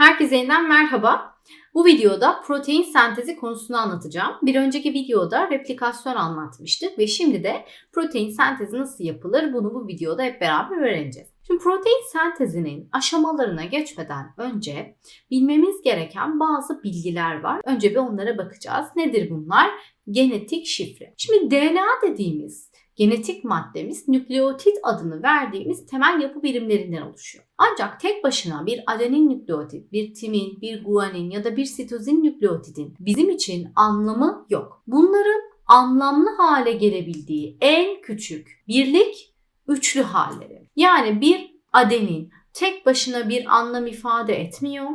Herkese yeniden merhaba. Bu videoda protein sentezi konusunu anlatacağım. Bir önceki videoda replikasyon anlatmıştık ve şimdi de protein sentezi nasıl yapılır bunu bu videoda hep beraber öğreneceğiz. Şimdi protein sentezinin aşamalarına geçmeden önce bilmemiz gereken bazı bilgiler var. Önce bir onlara bakacağız. Nedir bunlar? Genetik şifre. Şimdi DNA dediğimiz genetik maddemiz nükleotit adını verdiğimiz temel yapı birimlerinden oluşuyor. Ancak tek başına bir adenin nükleotit, bir timin, bir guanin ya da bir sitozin nükleotidin bizim için anlamı yok. Bunların anlamlı hale gelebildiği en küçük birlik üçlü halleri. Yani bir adenin tek başına bir anlam ifade etmiyor.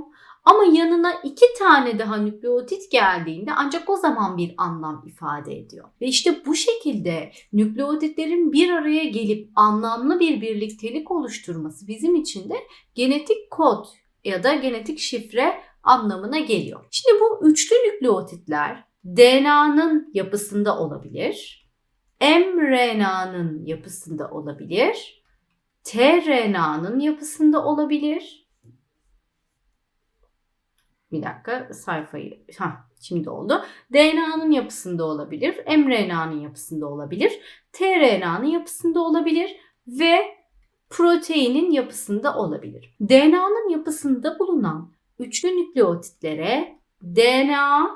Ama yanına iki tane daha nükleotit geldiğinde ancak o zaman bir anlam ifade ediyor. Ve işte bu şekilde nükleotitlerin bir araya gelip anlamlı bir birliktelik oluşturması bizim için de genetik kod ya da genetik şifre anlamına geliyor. Şimdi bu üçlü nükleotitler DNA'nın yapısında olabilir, mRNA'nın yapısında olabilir, tRNA'nın yapısında olabilir, bir dakika sayfayı ha şimdi oldu. DNA'nın yapısında olabilir, mRNA'nın yapısında olabilir, tRNA'nın yapısında olabilir ve proteinin yapısında olabilir. DNA'nın yapısında bulunan üçlü nükleotitlere DNA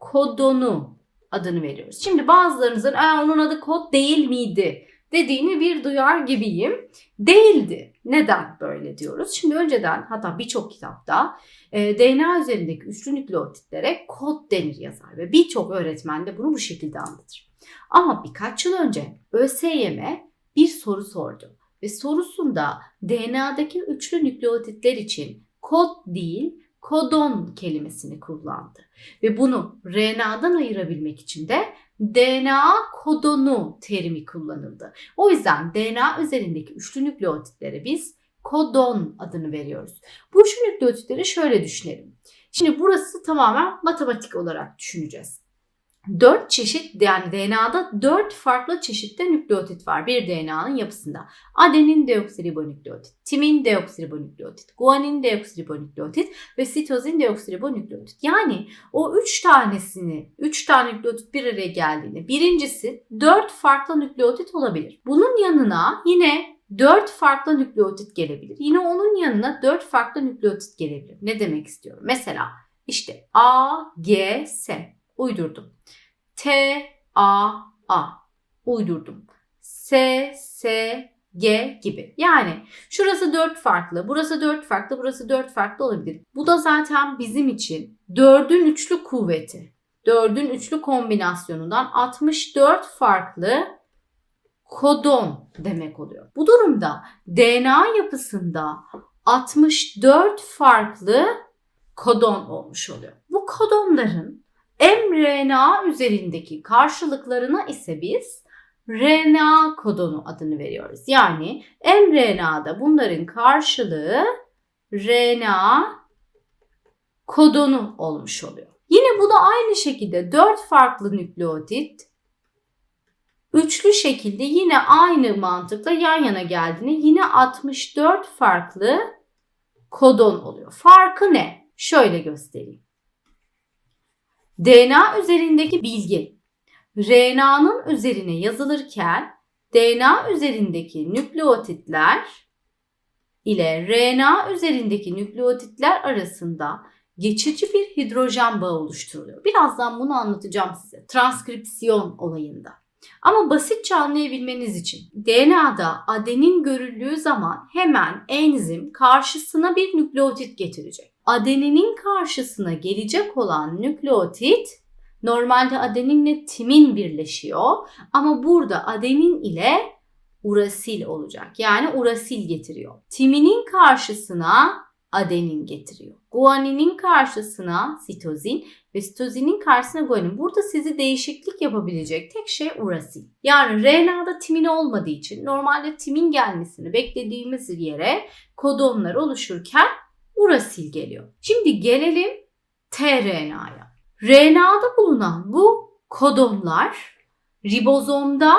kodonu adını veriyoruz. Şimdi bazılarınızın onun adı kod değil miydi dediğini bir duyar gibiyim. Değildi. Neden böyle diyoruz? Şimdi önceden hatta birçok kitapta e, DNA üzerindeki üçlü nükleotitlere kod denir yazar ve birçok öğretmen de bunu bu şekilde anlatır. Ama birkaç yıl önce ÖSYM bir soru sordu ve sorusunda DNA'daki üçlü nükleotitler için kod değil kodon kelimesini kullandı. Ve bunu RNA'dan ayırabilmek için de DNA kodonu terimi kullanıldı. O yüzden DNA üzerindeki üçlü nükleotitlere biz kodon adını veriyoruz. Bu üçlü nükleotitleri şöyle düşünelim. Şimdi burası tamamen matematik olarak düşüneceğiz. 4 çeşit yani DNA'da 4 farklı çeşitte nükleotit var bir DNA'nın yapısında. Adenin deoksiribonükleotit, timin deoksiribonükleotit, guanin deoksiribonükleotit ve sitozin deoksiribonükleotit. Yani o 3 tanesini, 3 tane nükleotit bir araya geldiğinde birincisi 4 farklı nükleotit olabilir. Bunun yanına yine 4 farklı nükleotit gelebilir. Yine onun yanına 4 farklı nükleotit gelebilir. Ne demek istiyorum? Mesela işte A, G, S uydurdum. T, A, A uydurdum. S, S, G gibi. Yani şurası 4 farklı, burası 4 farklı, burası 4 farklı olabilir. Bu da zaten bizim için 4'ün üçlü kuvveti. 4'ün üçlü kombinasyonundan 64 farklı kodon demek oluyor. Bu durumda DNA yapısında 64 farklı kodon olmuş oluyor. Bu kodonların mRNA üzerindeki karşılıklarına ise biz RNA kodonu adını veriyoruz. Yani mRNA'da bunların karşılığı RNA kodonu olmuş oluyor. Yine bu da aynı şekilde 4 farklı nükleotit üçlü şekilde yine aynı mantıkla yan yana geldiğinde yine 64 farklı kodon oluyor. Farkı ne? Şöyle göstereyim. DNA üzerindeki bilgi RNA'nın üzerine yazılırken DNA üzerindeki nükleotitler ile RNA üzerindeki nükleotitler arasında geçici bir hidrojen bağı oluşturuluyor. Birazdan bunu anlatacağım size. Transkripsiyon olayında. Ama basitçe anlayabilmeniz için DNA'da adenin görüldüğü zaman hemen enzim karşısına bir nükleotit getirecek. Adeninin karşısına gelecek olan nükleotit normalde adeninle timin birleşiyor ama burada adenin ile urasil olacak. Yani urasil getiriyor. Timinin karşısına adenin getiriyor. Guaninin karşısına sitozin ve sitozinin karşısına guanin. Burada sizi değişiklik yapabilecek tek şey urasil. Yani RNA'da timin olmadığı için normalde timin gelmesini beklediğimiz yere kodonlar oluşurken urasil geliyor. Şimdi gelelim tRNA'ya. RNA'da bulunan bu kodonlar ribozomda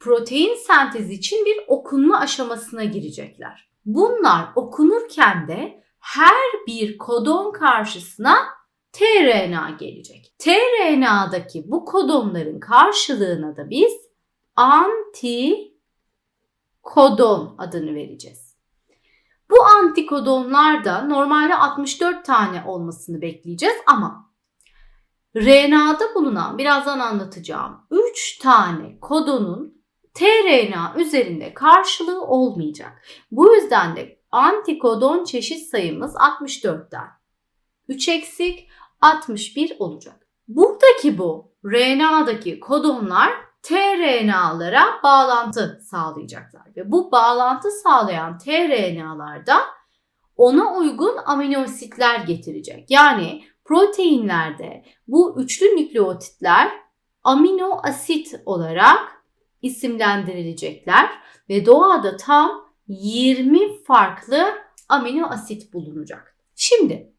protein sentezi için bir okunma aşamasına girecekler. Bunlar okunurken de her bir kodon karşısına tRNA gelecek. tRNA'daki bu kodonların karşılığına da biz anti kodon adını vereceğiz. Bu antikodonlar da normalde 64 tane olmasını bekleyeceğiz ama RNA'da bulunan birazdan anlatacağım 3 tane kodonun tRNA üzerinde karşılığı olmayacak. Bu yüzden de antikodon çeşit sayımız 64'ten 3 eksik 61 olacak. Buradaki bu RNA'daki kodonlar tRNA'lara bağlantı sağlayacaklar ve bu bağlantı sağlayan tRNA'larda ona uygun amino asitler getirecek. Yani proteinlerde bu üçlü nükleotitler amino asit olarak isimlendirilecekler ve doğada tam 20 farklı amino asit bulunacak. Şimdi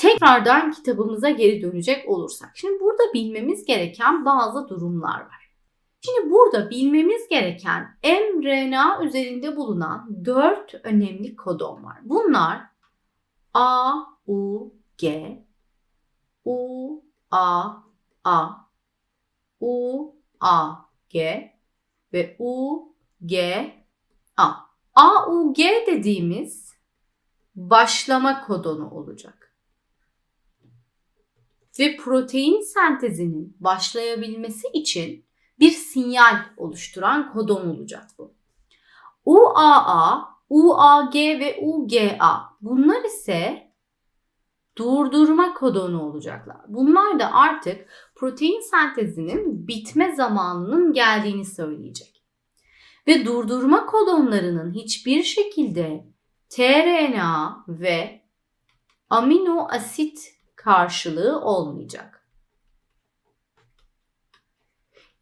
tekrardan kitabımıza geri dönecek olursak. Şimdi burada bilmemiz gereken bazı durumlar var. Şimdi burada bilmemiz gereken mRNA üzerinde bulunan 4 önemli kodon var. Bunlar A, U, G, U, A, A, U, A, G ve U, G, A. A, U, G dediğimiz başlama kodonu olacak. Ve protein sentezinin başlayabilmesi için bir sinyal oluşturan kodon olacak bu. UAA, UAG ve UGA bunlar ise durdurma kodonu olacaklar. Bunlar da artık protein sentezinin bitme zamanının geldiğini söyleyecek. Ve durdurma kodonlarının hiçbir şekilde tRNA ve amino asit karşılığı olmayacak.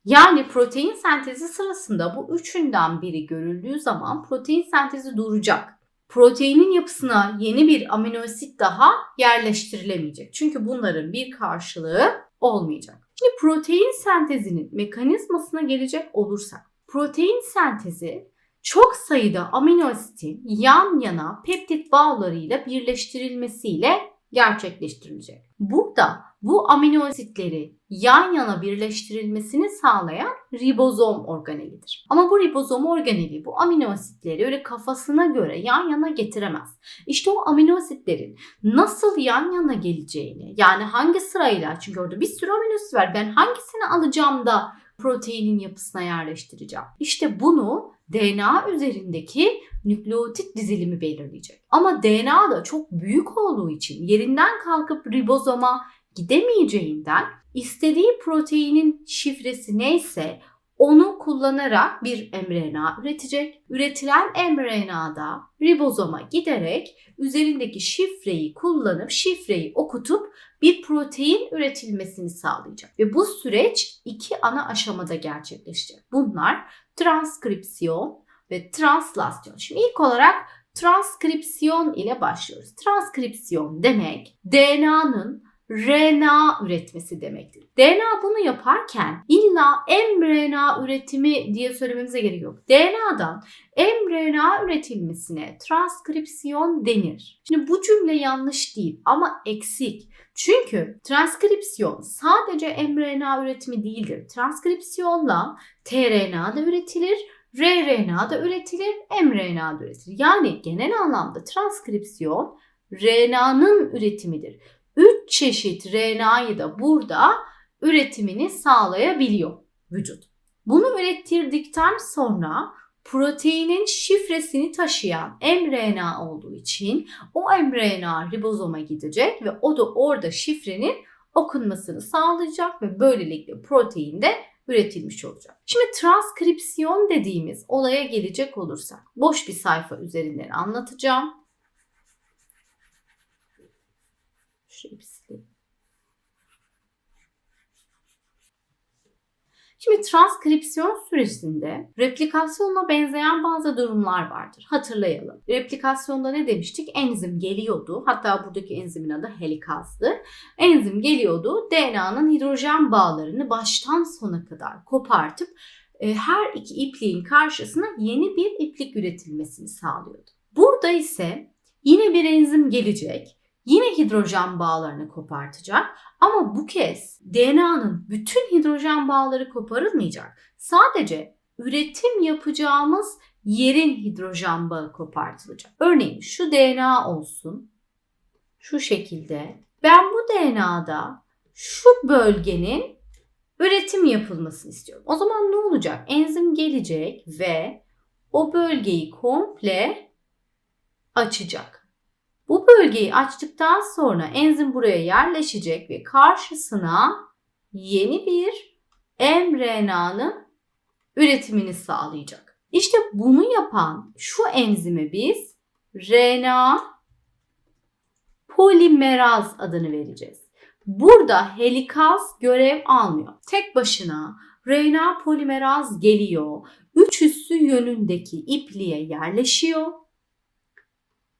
Yani protein sentezi sırasında bu üçünden biri görüldüğü zaman protein sentezi duracak. Proteinin yapısına yeni bir amino asit daha yerleştirilemeyecek. Çünkü bunların bir karşılığı olmayacak. Şimdi protein sentezinin mekanizmasına gelecek olursak. Protein sentezi çok sayıda amino asitin yan yana peptit bağlarıyla birleştirilmesiyle gerçekleştirilecek. Burada bu amino asitleri yan yana birleştirilmesini sağlayan ribozom organelidir. Ama bu ribozom organeli bu amino asitleri öyle kafasına göre yan yana getiremez. İşte o amino asitlerin nasıl yan yana geleceğini yani hangi sırayla çünkü orada bir sürü amino asit var ben hangisini alacağım da proteinin yapısına yerleştireceğim. İşte bunu DNA üzerindeki nükleotit dizilimi belirleyecek. Ama DNA da çok büyük olduğu için yerinden kalkıp ribozoma gidemeyeceğinden istediği proteinin şifresi neyse onu kullanarak bir mRNA üretecek. Üretilen mRNA'da ribozoma giderek üzerindeki şifreyi kullanıp şifreyi okutup bir protein üretilmesini sağlayacak. Ve bu süreç iki ana aşamada gerçekleşecek. Bunlar transkripsiyon ve translasyon. Şimdi ilk olarak transkripsiyon ile başlıyoruz. Transkripsiyon demek DNA'nın RNA üretmesi demektir. DNA bunu yaparken illa mRNA üretimi diye söylememize gerek yok. DNA'dan mRNA üretilmesine transkripsiyon denir. Şimdi bu cümle yanlış değil ama eksik. Çünkü transkripsiyon sadece mRNA üretimi değildir. Transkripsiyonla tRNA da üretilir, rRNA da üretilir, mRNA da üretilir. Yani genel anlamda transkripsiyon RNA'nın üretimidir. 3 çeşit RNA'yı da burada üretimini sağlayabiliyor vücut. Bunu ürettirdikten sonra proteinin şifresini taşıyan mRNA olduğu için o mRNA ribozoma gidecek ve o da orada şifrenin okunmasını sağlayacak ve böylelikle protein de üretilmiş olacak. Şimdi transkripsiyon dediğimiz olaya gelecek olursak boş bir sayfa üzerinden anlatacağım. Şurayı bir sileyim. Şimdi transkripsiyon sürecinde replikasyonla benzeyen bazı durumlar vardır. Hatırlayalım. Replikasyonda ne demiştik? Enzim geliyordu. Hatta buradaki enzimin adı helikazdı. Enzim geliyordu. DNA'nın hidrojen bağlarını baştan sona kadar kopartıp e, her iki ipliğin karşısına yeni bir iplik üretilmesini sağlıyordu. Burada ise Yine bir enzim gelecek. Yine hidrojen bağlarını kopartacak. Ama bu kez DNA'nın bütün hidrojen bağları koparılmayacak. Sadece üretim yapacağımız yerin hidrojen bağı kopartılacak. Örneğin şu DNA olsun. Şu şekilde. Ben bu DNA'da şu bölgenin üretim yapılmasını istiyorum. O zaman ne olacak? Enzim gelecek ve o bölgeyi komple açacak. Bu bölgeyi açtıktan sonra enzim buraya yerleşecek ve karşısına yeni bir mRNA'nın üretimini sağlayacak. İşte bunu yapan şu enzime biz RNA polimeraz adını vereceğiz. Burada helikaz görev almıyor. Tek başına RNA polimeraz geliyor. Üç üssü yönündeki ipliğe yerleşiyor.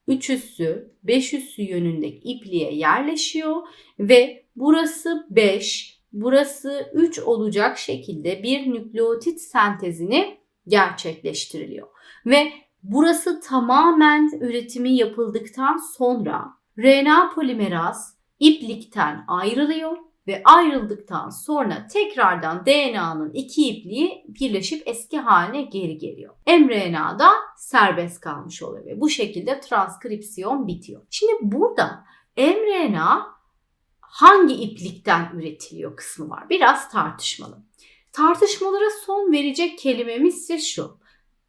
Üç üssü, beş üssü yönündeki ipliğe yerleşiyor ve burası 5, burası 3 olacak şekilde bir nükleotit sentezini gerçekleştiriliyor. Ve burası tamamen üretimi yapıldıktan sonra RNA polimeraz iplikten ayrılıyor ve ayrıldıktan sonra tekrardan DNA'nın iki ipliği birleşip eski haline geri geliyor. mRNA da serbest kalmış oluyor ve bu şekilde transkripsiyon bitiyor. Şimdi burada mRNA hangi iplikten üretiliyor kısmı var. Biraz tartışmalı. Tartışmalara son verecek kelimemiz ise şu.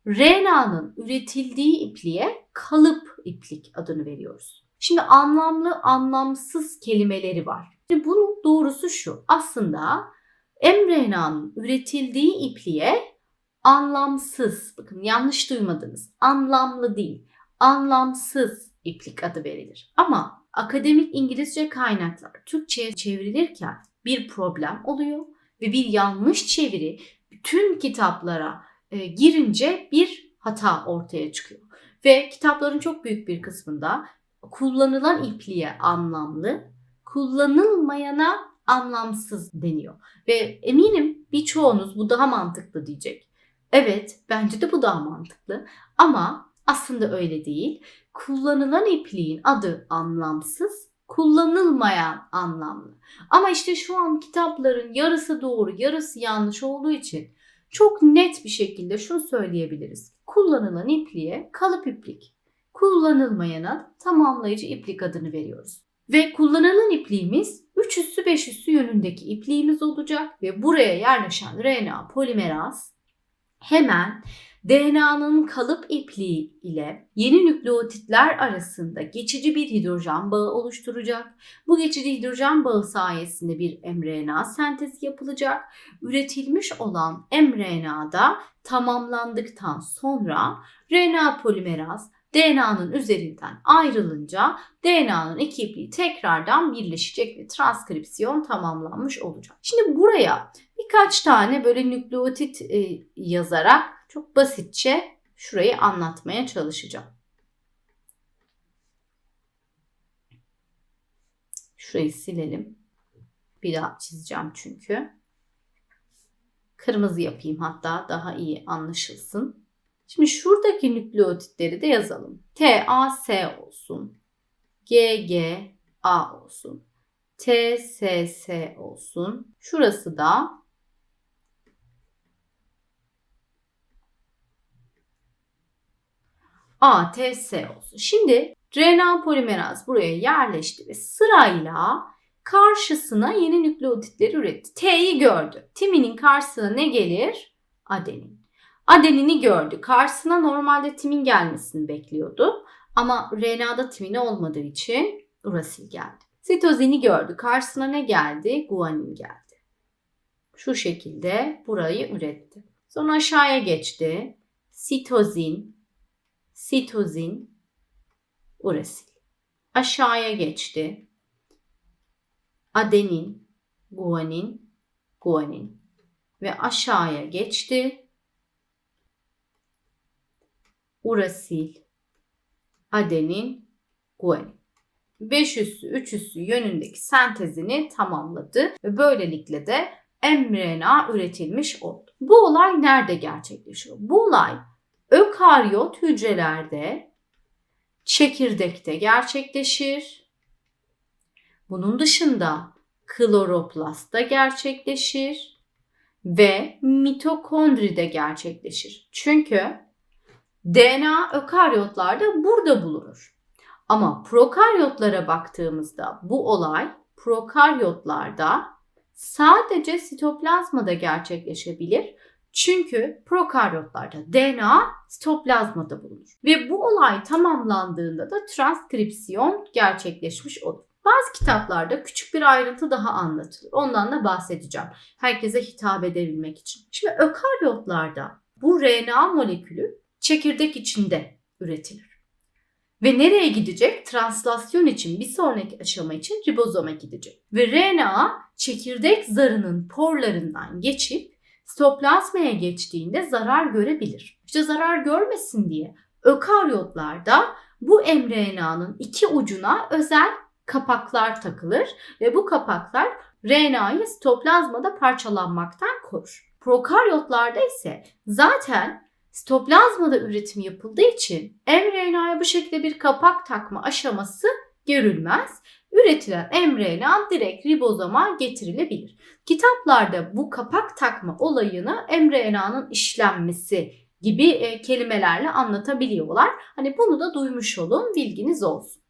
RNA'nın üretildiği ipliğe kalıp iplik adını veriyoruz. Şimdi anlamlı anlamsız kelimeleri var. Şimdi bunun doğrusu şu. Aslında mRNA'nın üretildiği ipliğe anlamsız, bakın yanlış duymadınız, anlamlı değil, anlamsız iplik adı verilir. Ama akademik İngilizce kaynaklar Türkçe'ye çevrilirken bir problem oluyor ve bir yanlış çeviri bütün kitaplara e, girince bir hata ortaya çıkıyor. Ve kitapların çok büyük bir kısmında kullanılan ipliğe anlamlı, kullanılmayana anlamsız deniyor. Ve eminim birçoğunuz bu daha mantıklı diyecek. Evet, bence de bu daha mantıklı. Ama aslında öyle değil. Kullanılan ipliğin adı anlamsız, kullanılmayan anlamlı. Ama işte şu an kitapların yarısı doğru, yarısı yanlış olduğu için çok net bir şekilde şunu söyleyebiliriz. Kullanılan ipliğe kalıp iplik, kullanılmayana tamamlayıcı iplik adını veriyoruz. Ve kullanılan ipliğimiz 3 üssü 5 üssü yönündeki ipliğimiz olacak ve buraya yerleşen RNA polimeraz hemen DNA'nın kalıp ipliği ile yeni nükleotitler arasında geçici bir hidrojen bağı oluşturacak. Bu geçici hidrojen bağı sayesinde bir mRNA sentezi yapılacak. Üretilmiş olan mRNA da tamamlandıktan sonra RNA polimeraz DNA'nın üzerinden ayrılınca DNA'nın iki ipliği tekrardan birleşecek ve transkripsiyon tamamlanmış olacak. Şimdi buraya birkaç tane böyle nükleotit e, yazarak çok basitçe şurayı anlatmaya çalışacağım. Şurayı silelim. Bir daha çizeceğim çünkü. Kırmızı yapayım hatta daha iyi anlaşılsın. Şimdi şuradaki nükleotitleri de yazalım. T, A, S olsun. G, G, A olsun. T, S, S olsun. Şurası da A, T, S olsun. Şimdi RNA polimeraz buraya yerleşti ve sırayla karşısına yeni nükleotitleri üretti. T'yi gördü. Timinin karşısına ne gelir? Adenin. Adenini gördü. Karşısına normalde timin gelmesini bekliyordu. Ama RNA'da timini olmadığı için urasil geldi. Sitozini gördü. Karşısına ne geldi? Guanin geldi. Şu şekilde burayı üretti. Sonra aşağıya geçti. Sitozin, sitozin, urasil. Aşağıya geçti. Adenin, guanin, guanin. Ve aşağıya geçti. Urasil, adenin, guanin. 5 üssü 3 üssü yönündeki sentezini tamamladı ve böylelikle de mRNA üretilmiş oldu. Bu olay nerede gerçekleşiyor? Bu olay ökaryot hücrelerde çekirdekte gerçekleşir. Bunun dışında kloroplastta gerçekleşir ve mitokondride gerçekleşir. Çünkü DNA ökaryotlarda burada bulunur. Ama prokaryotlara baktığımızda bu olay prokaryotlarda sadece sitoplazmada gerçekleşebilir. Çünkü prokaryotlarda DNA sitoplazmada bulunur. Ve bu olay tamamlandığında da transkripsiyon gerçekleşmiş olur. Bazı kitaplarda küçük bir ayrıntı daha anlatılır. Ondan da bahsedeceğim. Herkese hitap edebilmek için. Şimdi ökaryotlarda bu RNA molekülü çekirdek içinde üretilir. Ve nereye gidecek? Translasyon için bir sonraki aşama için ribozoma gidecek. Ve RNA çekirdek zarının porlarından geçip sitoplazmaya geçtiğinde zarar görebilir. İşte zarar görmesin diye ökaryotlarda bu mRNA'nın iki ucuna özel kapaklar takılır ve bu kapaklar RNA'yı sitoplazmada parçalanmaktan korur. Prokaryotlarda ise zaten sitoplazmada üretim yapıldığı için mRNA'ya bu şekilde bir kapak takma aşaması görülmez. Üretilen mRNA direkt ribozoma getirilebilir. Kitaplarda bu kapak takma olayını mRNA'nın işlenmesi gibi e, kelimelerle anlatabiliyorlar. Hani bunu da duymuş olun, bilginiz olsun.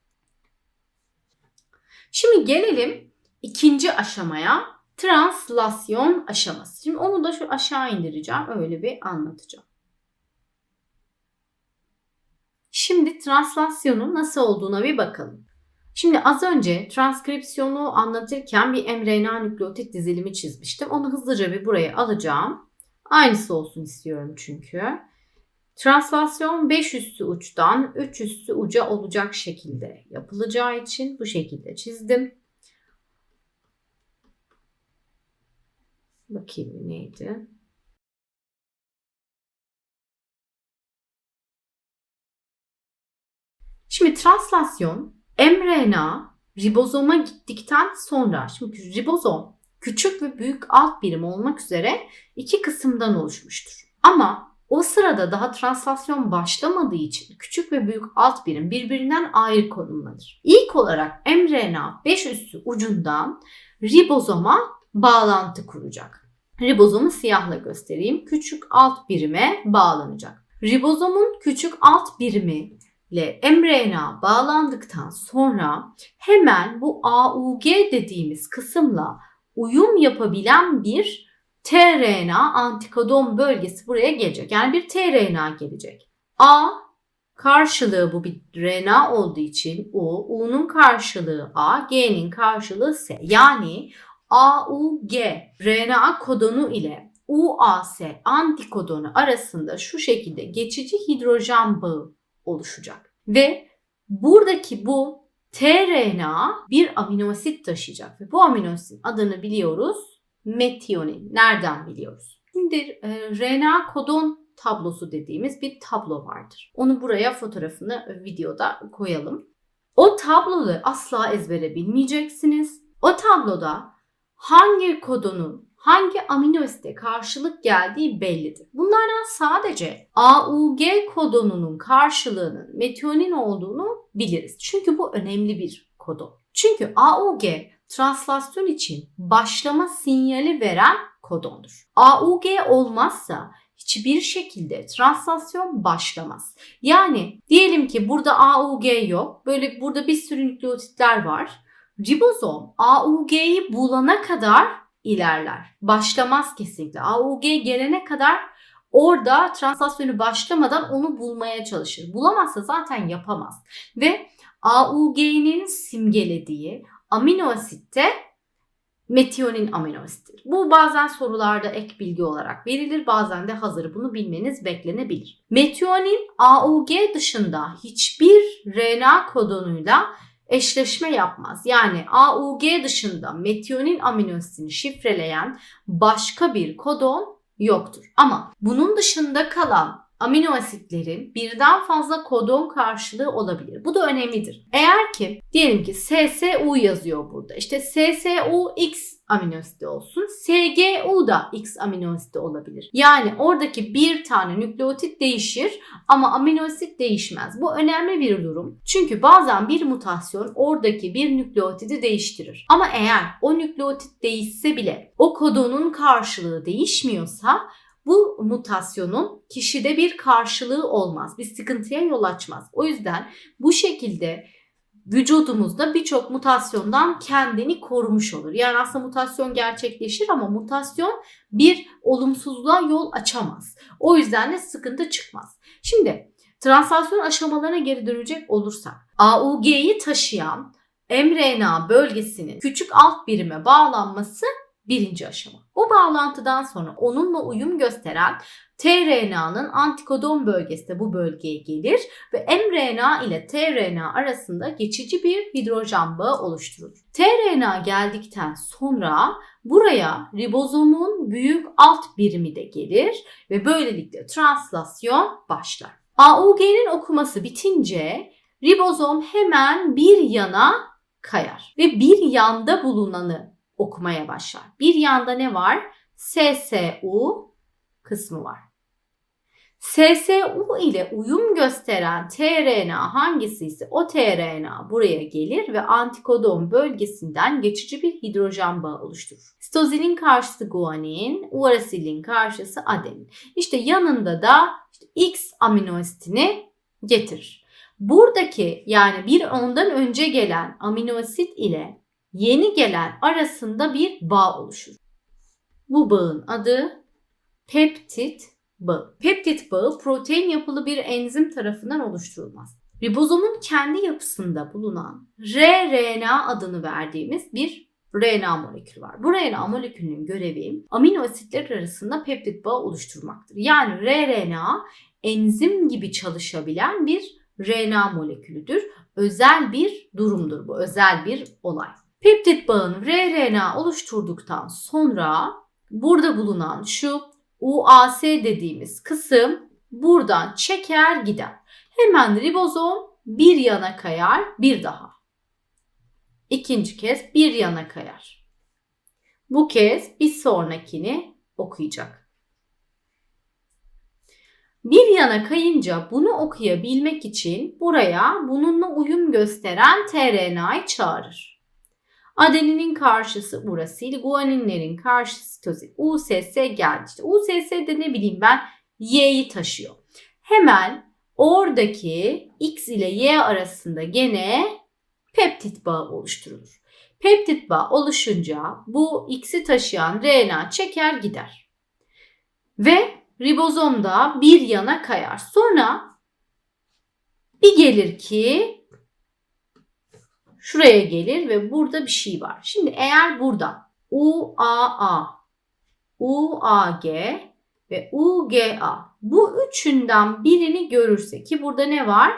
Şimdi gelelim ikinci aşamaya. Translasyon aşaması. Şimdi onu da şu aşağı indireceğim. Öyle bir anlatacağım. Şimdi translasyonun nasıl olduğuna bir bakalım. Şimdi az önce transkripsiyonu anlatırken bir mRNA nükleotit dizilimi çizmiştim. Onu hızlıca bir buraya alacağım. Aynısı olsun istiyorum çünkü. Translasyon 5 üstü uçtan 3 üstü uca olacak şekilde yapılacağı için bu şekilde çizdim. Bakayım neydi? Şimdi translasyon mRNA ribozoma gittikten sonra şimdi ribozom küçük ve büyük alt birim olmak üzere iki kısımdan oluşmuştur. Ama o sırada daha translasyon başlamadığı için küçük ve büyük alt birim birbirinden ayrı konumlanır. İlk olarak mRNA 5 üstü ucundan ribozoma bağlantı kuracak. Ribozomu siyahla göstereyim. Küçük alt birime bağlanacak. Ribozomun küçük alt birimi ile mRNA bağlandıktan sonra hemen bu AUG dediğimiz kısımla uyum yapabilen bir tRNA antikodon bölgesi buraya gelecek. Yani bir tRNA gelecek. A karşılığı bu bir RNA olduğu için U, U'nun karşılığı A, G'nin karşılığı S. Yani AUG RNA kodonu ile UAS antikodonu arasında şu şekilde geçici hidrojen bağı oluşacak. Ve buradaki bu tRNA bir aminoasit taşıyacak ve bu aminoasitin adını biliyoruz metionin. Nereden biliyoruz? Şimdi e, RNA kodon tablosu dediğimiz bir tablo vardır. Onu buraya fotoğrafını videoda koyalım. O tabloyu asla ezbere bilmeyeceksiniz. O tabloda hangi kodonun hangi amino asite karşılık geldiği bellidir. Bunlardan sadece AUG kodonunun karşılığının metionin olduğunu biliriz. Çünkü bu önemli bir kodon. Çünkü AUG translasyon için başlama sinyali veren kodondur. AUG olmazsa hiçbir şekilde translasyon başlamaz. Yani diyelim ki burada AUG yok. Böyle burada bir sürü nükleotitler var. Ribozom AUG'yi bulana kadar ilerler. Başlamaz kesinlikle. AUG gelene kadar orada translasyonu başlamadan onu bulmaya çalışır. Bulamazsa zaten yapamaz. Ve AUG'nin simgelediği amino asitte metionin amino asittir. Bu bazen sorularda ek bilgi olarak verilir. Bazen de hazır bunu bilmeniz beklenebilir. Metionin AUG dışında hiçbir RNA kodonuyla eşleşme yapmaz. Yani AUG dışında metionin aminoasitini şifreleyen başka bir kodon yoktur. Ama bunun dışında kalan amino asitlerin birden fazla kodon karşılığı olabilir. Bu da önemlidir. Eğer ki diyelim ki SSU yazıyor burada. İşte SSUX amino asidi olsun. SGU da X amino asidi olabilir. Yani oradaki bir tane nükleotit değişir ama amino asit değişmez. Bu önemli bir durum. Çünkü bazen bir mutasyon oradaki bir nükleotidi değiştirir. Ama eğer o nükleotit değişse bile o kodonun karşılığı değişmiyorsa bu mutasyonun kişide bir karşılığı olmaz. Bir sıkıntıya yol açmaz. O yüzden bu şekilde vücudumuzda birçok mutasyondan kendini korumuş olur. Yani aslında mutasyon gerçekleşir ama mutasyon bir olumsuzluğa yol açamaz. O yüzden de sıkıntı çıkmaz. Şimdi translasyon aşamalarına geri dönecek olursak AUG'yi taşıyan mRNA bölgesinin küçük alt birime bağlanması birinci aşama. O bağlantıdan sonra onunla uyum gösteren tRNA'nın antikodon bölgesi de bu bölgeye gelir ve mRNA ile tRNA arasında geçici bir hidrojen bağı oluşturur. tRNA geldikten sonra buraya ribozomun büyük alt birimi de gelir ve böylelikle translasyon başlar. AUG'nin okuması bitince ribozom hemen bir yana kayar ve bir yanda bulunanı okumaya başlar. Bir yanda ne var? SSU kısmı var. SSU ile uyum gösteren tRNA hangisi ise o tRNA buraya gelir ve antikodon bölgesinden geçici bir hidrojen bağı oluşturur. Sitozinin karşısı guanin, urasilin karşısı adenin. İşte yanında da işte X amino asitini getirir. Buradaki yani bir ondan önce gelen amino asit ile yeni gelen arasında bir bağ oluşur. Bu bağın adı peptit bağı. Peptit bağı protein yapılı bir enzim tarafından oluşturulmaz. Ribozomun kendi yapısında bulunan rRNA adını verdiğimiz bir RNA molekülü var. Bu RNA molekülünün görevi amino asitler arasında peptit bağı oluşturmaktır. Yani rRNA enzim gibi çalışabilen bir RNA molekülüdür. Özel bir durumdur bu, özel bir olay. Peptit bağını rRNA oluşturduktan sonra burada bulunan şu UAS dediğimiz kısım buradan çeker gider. Hemen ribozom bir yana kayar, bir daha. İkinci kez bir yana kayar. Bu kez bir sonrakini okuyacak. Bir yana kayınca bunu okuyabilmek için buraya bununla uyum gösteren tRNA'yı çağırır. Adeninin karşısı urasil, guaninlerin karşısı sitozin. USS geldi. İşte USS de ne bileyim ben Y'yi taşıyor. Hemen oradaki X ile Y arasında gene peptit bağı oluşturulur. Peptit bağı oluşunca bu X'i taşıyan RNA çeker gider. Ve ribozomda bir yana kayar. Sonra bir gelir ki şuraya gelir ve burada bir şey var. Şimdi eğer burada UAA, UAG ve UGA bu üçünden birini görürse ki burada ne var?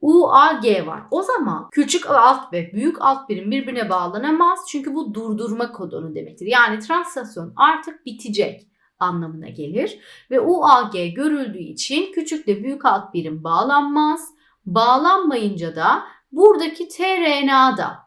UAG var. O zaman küçük alt ve büyük alt birim birbirine bağlanamaz. Çünkü bu durdurma kodonu demektir. Yani translasyon artık bitecek anlamına gelir. Ve UAG görüldüğü için küçük ile büyük alt birim bağlanmaz. Bağlanmayınca da buradaki tRNA da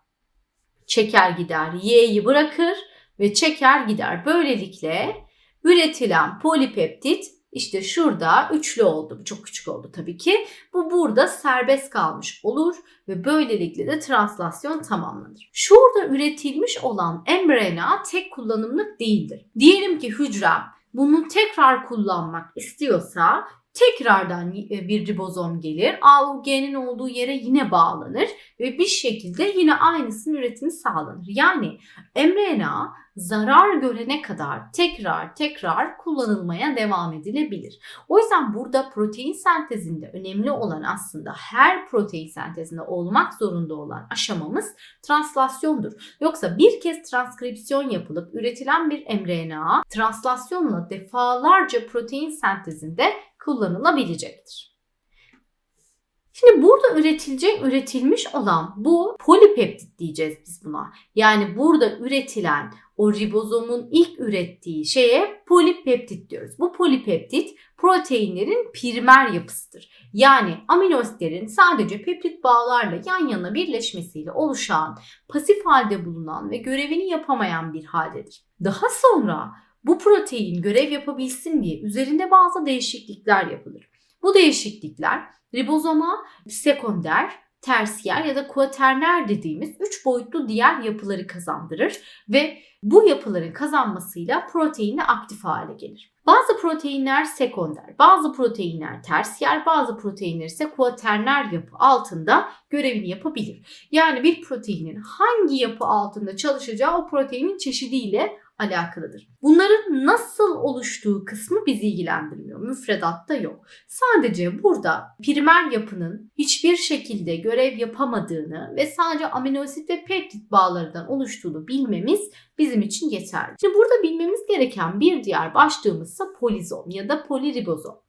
çeker gider. Y'yi bırakır ve çeker gider. Böylelikle üretilen polipeptit işte şurada üçlü oldu. Bu çok küçük oldu tabii ki. Bu burada serbest kalmış olur ve böylelikle de translasyon tamamlanır. Şurada üretilmiş olan mRNA tek kullanımlık değildir. Diyelim ki hücrem bunu tekrar kullanmak istiyorsa tekrardan e, bir ribozom gelir. AUG'nin olduğu yere yine bağlanır ve bir şekilde yine aynısının üretimi sağlanır. Yani mRNA zarar görene kadar tekrar tekrar kullanılmaya devam edilebilir. O yüzden burada protein sentezinde önemli olan aslında her protein sentezinde olmak zorunda olan aşamamız translasyondur. Yoksa bir kez transkripsiyon yapılıp üretilen bir mRNA translasyonla defalarca protein sentezinde kullanılabilecektir. Şimdi burada üretilecek, üretilmiş olan bu polipeptit diyeceğiz biz buna. Yani burada üretilen o ribozomun ilk ürettiği şeye polipeptit diyoruz. Bu polipeptit proteinlerin primer yapısıdır. Yani amino asitlerin sadece peptit bağlarla yan yana birleşmesiyle oluşan, pasif halde bulunan ve görevini yapamayan bir haldedir. Daha sonra bu protein görev yapabilsin diye üzerinde bazı değişiklikler yapılır. Bu değişiklikler ribozoma sekonder, tersiyer ya da kuaterner dediğimiz üç boyutlu diğer yapıları kazandırır ve bu yapıların kazanmasıyla proteini aktif hale gelir. Bazı proteinler sekonder, bazı proteinler tersiyer, bazı proteinler ise kuaterner yapı altında görevini yapabilir. Yani bir proteinin hangi yapı altında çalışacağı o proteinin çeşidiyle alakalıdır. Bunların nasıl oluştuğu kısmı bizi ilgilendirmiyor. Müfredatta yok. Sadece burada primer yapının hiçbir şekilde görev yapamadığını ve sadece amino asit ve peptit bağlarından oluştuğunu bilmemiz bizim için yeterli. Şimdi burada bilmemiz gereken bir diğer başlığımız ise polizom ya da poliribozom.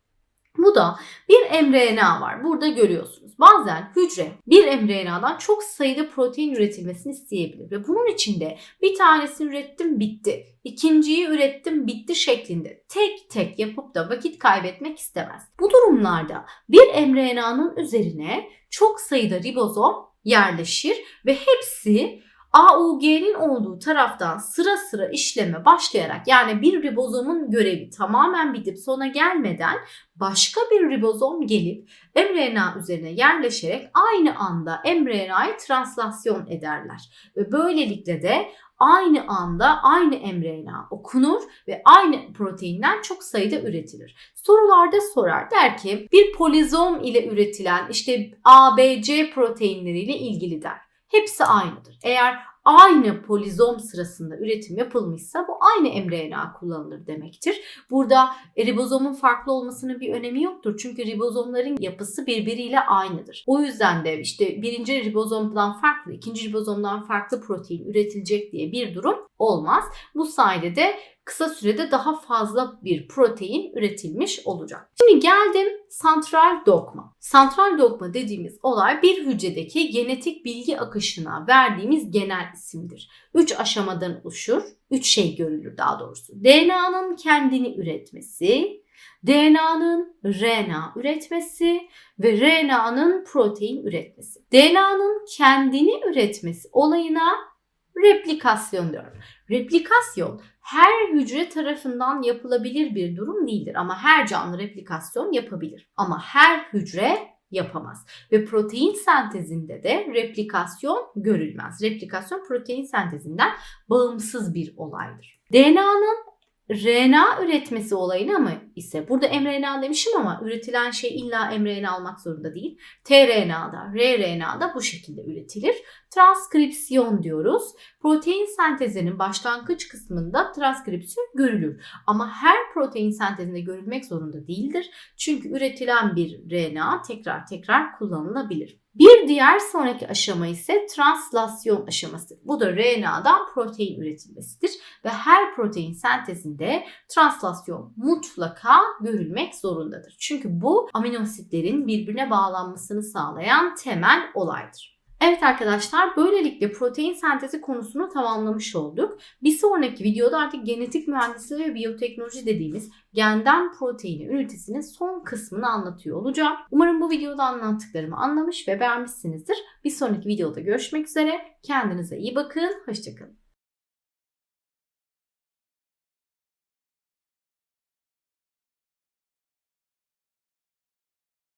Bu da bir mRNA var. Burada görüyorsunuz. Bazen hücre bir mRNA'dan çok sayıda protein üretilmesini isteyebilir ve bunun içinde bir tanesini ürettim bitti. ikinciyi ürettim bitti şeklinde tek tek yapıp da vakit kaybetmek istemez. Bu durumlarda bir mRNA'nın üzerine çok sayıda ribozom yerleşir ve hepsi AUG'nin olduğu taraftan sıra sıra işleme başlayarak yani bir ribozomun görevi tamamen bitip sona gelmeden başka bir ribozom gelip mRNA üzerine yerleşerek aynı anda mRNA'yı translasyon ederler. Ve böylelikle de aynı anda aynı mRNA okunur ve aynı proteinden çok sayıda üretilir. Sorularda sorar der ki bir polizom ile üretilen işte ABC proteinleriyle ilgili der. Hepsi aynıdır. Eğer aynı polizom sırasında üretim yapılmışsa bu aynı mRNA kullanılır demektir. Burada ribozomun farklı olmasının bir önemi yoktur. Çünkü ribozomların yapısı birbiriyle aynıdır. O yüzden de işte birinci ribozomdan farklı, ikinci ribozomdan farklı protein üretilecek diye bir durum olmaz. Bu sayede de kısa sürede daha fazla bir protein üretilmiş olacak. Şimdi geldim santral dogma. Santral dogma dediğimiz olay bir hücredeki genetik bilgi akışına verdiğimiz genel isimdir. Üç aşamadan oluşur. Üç şey görülür daha doğrusu. DNA'nın kendini üretmesi, DNA'nın RNA üretmesi ve RNA'nın protein üretmesi. DNA'nın kendini üretmesi olayına replikasyon diyorum. Replikasyon her hücre tarafından yapılabilir bir durum değildir ama her canlı replikasyon yapabilir. Ama her hücre yapamaz. Ve protein sentezinde de replikasyon görülmez. Replikasyon protein sentezinden bağımsız bir olaydır. DNA'nın RNA üretmesi olayını ama ise burada mRNA demişim ama üretilen şey illa mRNA almak zorunda değil. tRNA'da, rRNA'da bu şekilde üretilir. Transkripsiyon diyoruz. Protein sentezinin başlangıç kısmında transkripsiyon görülür. Ama her protein sentezinde görülmek zorunda değildir. Çünkü üretilen bir RNA tekrar tekrar kullanılabilir. Bir diğer sonraki aşama ise translasyon aşaması. Bu da RNA'dan protein üretilmesidir ve her protein sentezinde translasyon mutlaka görülmek zorundadır. Çünkü bu amino asitlerin birbirine bağlanmasını sağlayan temel olaydır. Evet arkadaşlar böylelikle protein sentezi konusunu tamamlamış olduk. Bir sonraki videoda artık genetik mühendisliği ve biyoteknoloji dediğimiz genden proteini ünitesinin son kısmını anlatıyor olacağım. Umarım bu videoda anlattıklarımı anlamış ve beğenmişsinizdir. Bir sonraki videoda görüşmek üzere. Kendinize iyi bakın. Hoşçakalın.